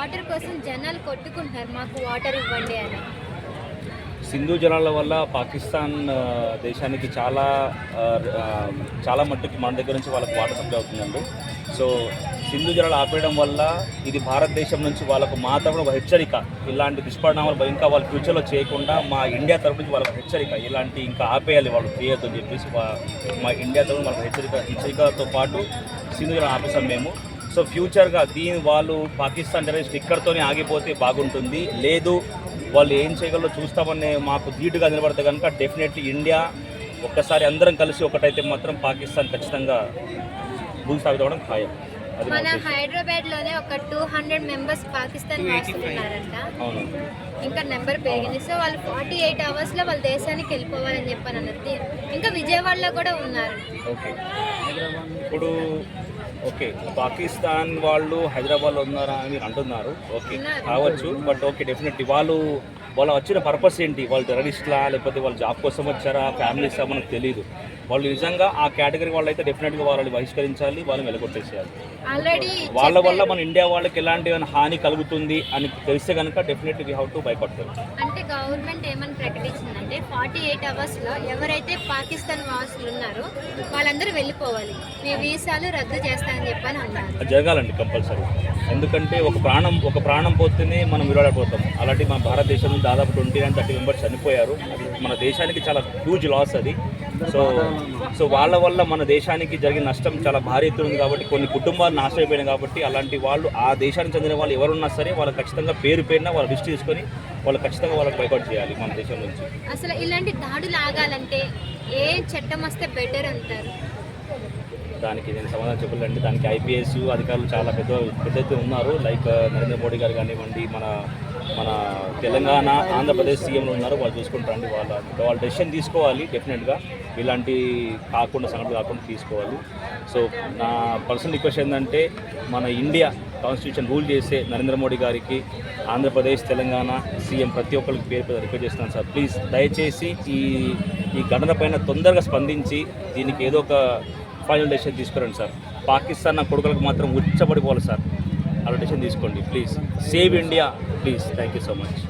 Water కోసం జనాలు కొట్టుకుంటున్నారు మాకు వాటర్ ఇవ్వండి అని. సింధు జలాల వల్ల పాకిస్తాన్ దేశానికి చాలా చాలా మట్టుకి మన దగ్గర నుంచి వాళ్ళకి వాటర్ సప్లై అవుతుందండి. సో సింధు జలాలు ఆపేయడం వల్ల ఇది భారతదేశం నుంచి వాళ్ళకు మా తరపున ఒక హెచ్చరిక. ఇలాంటి దుష్పరిణామాలు ఇంకా వాళ్ళ ఫ్యూచర్లో చేయకుండా మా ఇండియా తరపు నుంచి వాళ్ళకి హెచ్చరిక. ఇలాంటి ఇంకా ఆపేయాలి వాళ్ళు చేయొద్దు అని చెప్పేసి మా ఇండియా తరపున వాళ్ళకి హెచ్చరిక హెచ్చరికతో పాటు సింధు జలాలు ఆపేసాం మేము. సో ఫ్యూచర్గా దీని వాళ్ళు పాకిస్తాన్ టెరరిస్ట్ స్టిక్కర్తోనే ఆగిపోతే బాగుంటుంది. లేదు వాళ్ళు ఏం చేయగలరో చూస్తామని మాకు ధీటుగా నిలబడితే కనుక డెఫినెట్లీ ఇండియా ఒక్కసారి అందరం కలిసి ఒకటైతే మాత్రం పాకిస్తాన్ ఖచ్చితంగా భూస్థాపితం ఖాయం. మన. హైదరాబాద్లోనే ఒక టూ హండ్రెడ్ మెంబర్స్ పాకిస్తాన్ అవును. ఇంకా నెంబర్ పెరిగింది. సో వాళ్ళు ఫార్టీ ఎయిట్ అవర్స్లో వాళ్ళ దేశానికి వెళ్ళిపోవాలని చెప్పని అన్నది. ఇంకా విజయవాడలో కూడా ఉన్నారు. ఓకే. ఇప్పుడు ఓకే పాకిస్తాన్ వాళ్ళు హైదరాబాద్లో ఉన్నారా అని అంటున్నారు. ఓకే. కావచ్చు. బట్ ఓకే డెఫినెట్లీ వాళ్ళు వాళ్ళు వచ్చిన పర్పస్ ఏంటి? వాళ్ళు టెరరిస్ట్లా లేకపోతే వాళ్ళు జాబ్ కోసం వచ్చారా? ఫ్యామిలీసా మనకు తెలియదు. వాళ్ళు నిజంగా ఆ కేటగిరీ వాళ్ళు అయితే డెఫినెట్గా వాళ్ళని బహిష్కరించాలి వాళ్ళని వెలగొట్టేసేయాలి. ఆల్రెడీ వాళ్ళ వల్ల మన ఇండియా వాళ్ళకి ఎలాంటి హాని కలుగుతుంది అని తెలిస్తే కనుక definitely we have to boycott అంటే గవర్నమెంట్ ఏమని ప్రకటించిందంటే ఫార్టీ ఎయిట్ అవర్స్లో ఎవరైతే పాకిస్తాన్ వాసులు ఉన్నారో వాళ్ళందరూ వెళ్ళిపోవాలి. మీ వీసాలు రద్దు చేస్తానని చెప్పని అన్నారు. జరగాలండి కంపల్సరీ. ఎందుకంటే ఒక ప్రాణం ఒక ప్రాణం పోతేనే మనం విరాడపోతాం అలాంటి మన భారతదేశంలో దాదాపు ట్వంటీ నైన్ థర్టీ మెంబర్స్ చనిపోయారు మన దేశానికి చాలా హ్యూజ్ లాస్ అది. సో సో వాళ్ళ వల్ల మన దేశానికి జరిగిన నష్టం చాలా భారీ ఎత్తున ఉంది కాబట్టి కొన్ని కుటుంబాలు నాశనం అయిపోయినాయి కాబట్టి అలాంటి వాళ్ళు ఆ దేశానికి చెందిన వాళ్ళు ఎవరున్నా సరే వాళ్ళు ఖచ్చితంగా పేరు పేరున వాళ్ళ లిస్ట్ తీసుకొని వాళ్ళు ఖచ్చితంగా వాళ్ళకి బైకౌట్ చేయాలి మన దేశం నుంచి. అసలు ఇలాంటి దాడులు ఆగాలంటే ఏ చట్టం వస్తే బెటర్ అంటారు? దానికి నేను సమాధానం చెప్పలేండి దానికి ఐపీఎస్ అధికారులు చాలా పెద్ద పెద్ద ఉన్నారు. లైక్ నరేంద్ర మోడీ గారు కానివ్వండి మన మన తెలంగాణ ఆంధ్రప్రదేశ్ సీఎంలు ఉన్నారు వాళ్ళు చూసుకుంటారండి. వాళ్ళ వాళ్ళ డెసిషన్ తీసుకోవాలి డెఫినెట్గా ఇలాంటి కాకుండా సంఘటన కాకుండా తీసుకోవాలి. సో నా పర్సనల్ రిక్వెస్ట్ ఏంటంటే మన ఇండియా కాన్స్టిట్యూషన్ రూల్ చేసే నరేంద్ర మోడీ గారికి ఆంధ్రప్రదేశ్ తెలంగాణ సీఎం ప్రతి ఒక్కరికి పేరు పేరు రిక్వెస్ట్ చేస్తున్నాను సార్. ప్లీజ్ దయచేసి ఈ ఈ ఘటన పైన తొందరగా స్పందించి దీనికి ఏదో ఒక ఫైనల్ డెసిషన్ తీసుకురండి సార్. పాకిస్తాన్ నా కొడుకులకు మాత్రం ఉచ్చబడిపోవాలి సార్. అలా తీసుకోండి please save India please thank you so much